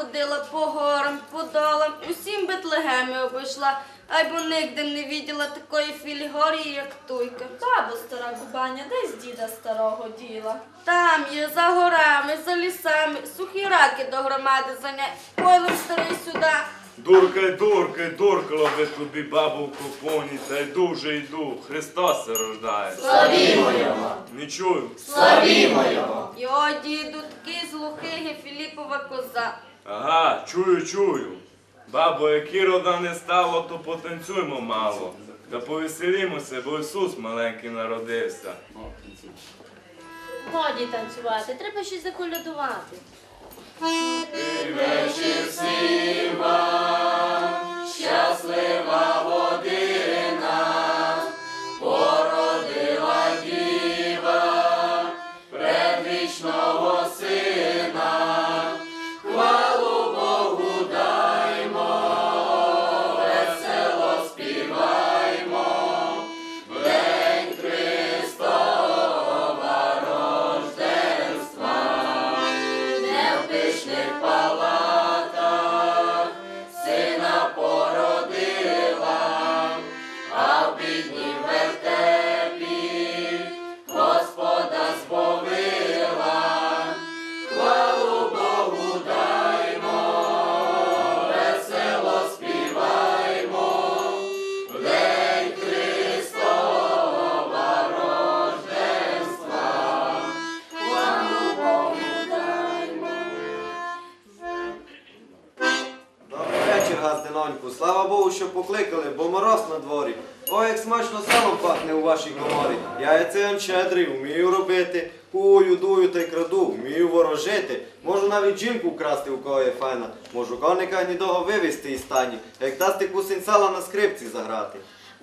ходила по горам, по долам, усім Бетлегемі обійшла, ай бо нігде не виділа такої філігорії, як туйка. Бабу стара кубаня, десь діда старого діла. Там є за горами, за лісами, сухі раки до громади занять. Пойлем старий сюди. Дуркай, дуркай, дуркало би тобі бабу в купоні, та йду вже йду, Христос се рождає. Славімо Його! Не чую. Славімо Його! Його діду такий злухий Філіпова коза. Ага, чую, чую. Бабо, які рода не стало, то потанцюймо мало. Та повеселімося, бо Ісус маленький народився. Годі танцювати, треба щось заколядувати. Добрий Газденоньку. Слава Богу, що покликали, бо мороз на дворі. Ой, як смачно салом пахне у вашій коморі. Я яйцем щедрий, вмію робити. Кую, дую та й краду, вмію ворожити. Можу навіть жінку вкрасти, у кого є файна. Можу коника гнідого вивезти із стані, як дасти кусень сала на скрипці заграти.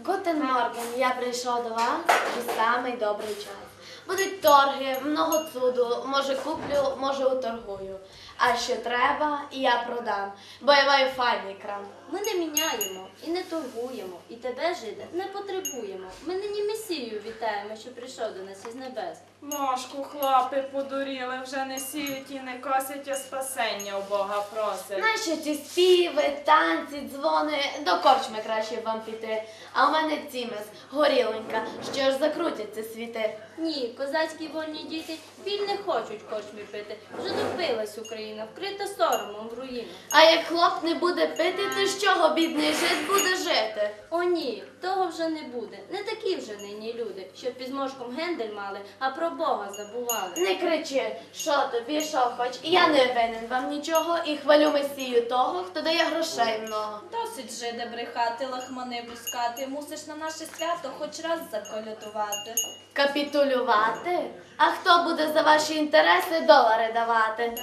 Гутен Морген, я прийшов до вас у самий добрий час. Будуть торги, много цуду, може куплю, може уторгую. А що треба, я продам, бо я маю файний крам. Ми не міняємо торгуємо, і тебе, жиде, не потребуємо. Ми нині Месію вітаємо, що прийшов до нас із небес. Мошку, хлопи подуріли, вже не сіють і не косять, а спасення у Бога просять. Наші ці співи, танці, дзвони, до корчми краще вам піти. А у мене цімес, горіленька, що ж закрутяться світи. Ні, козацькі вольні діти біль не хочуть корчмі пити. Вже допилась Україна, вкрита соромом в руїнах. А як хлоп не буде пити, то з чого бідний жит буде жити? О ні, того вже не буде. Не такі вже нині люди, що під зможком гендель мали, а про Бога забували. Не кричи, що тобі, що хоч. Я не винен вам нічого і хвалю месію того, хто дає грошей много. Досить жиде брехати, лахмани пускати. Мусиш на наше свято хоч раз заколядувати. Капітулювати? А хто буде за ваші інтереси долари давати?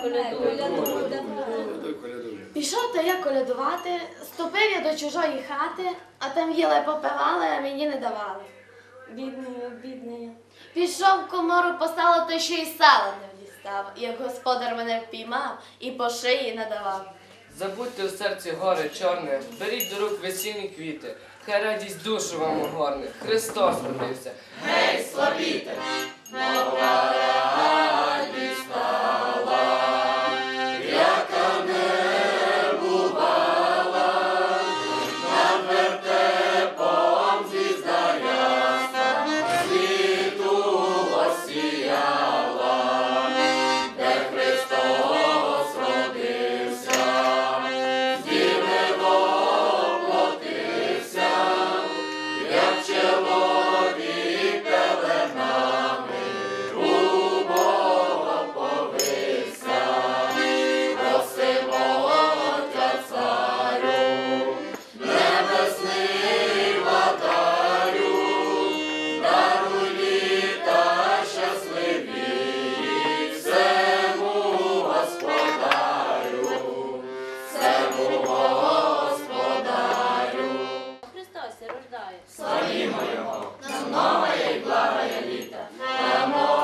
Пішов то я колядувати, ступив я до чужої хати, а там їли попивали, а мені не давали. Бідний, бідний. Пішов в комору постало, то ще й сала не дістав, як господар мене впіймав і по шиї надавав. Забудьте у серці горе чорне, беріть до рук весільні квіти, хай радість душу вам огорне. Христос родився. Христос се рождає. І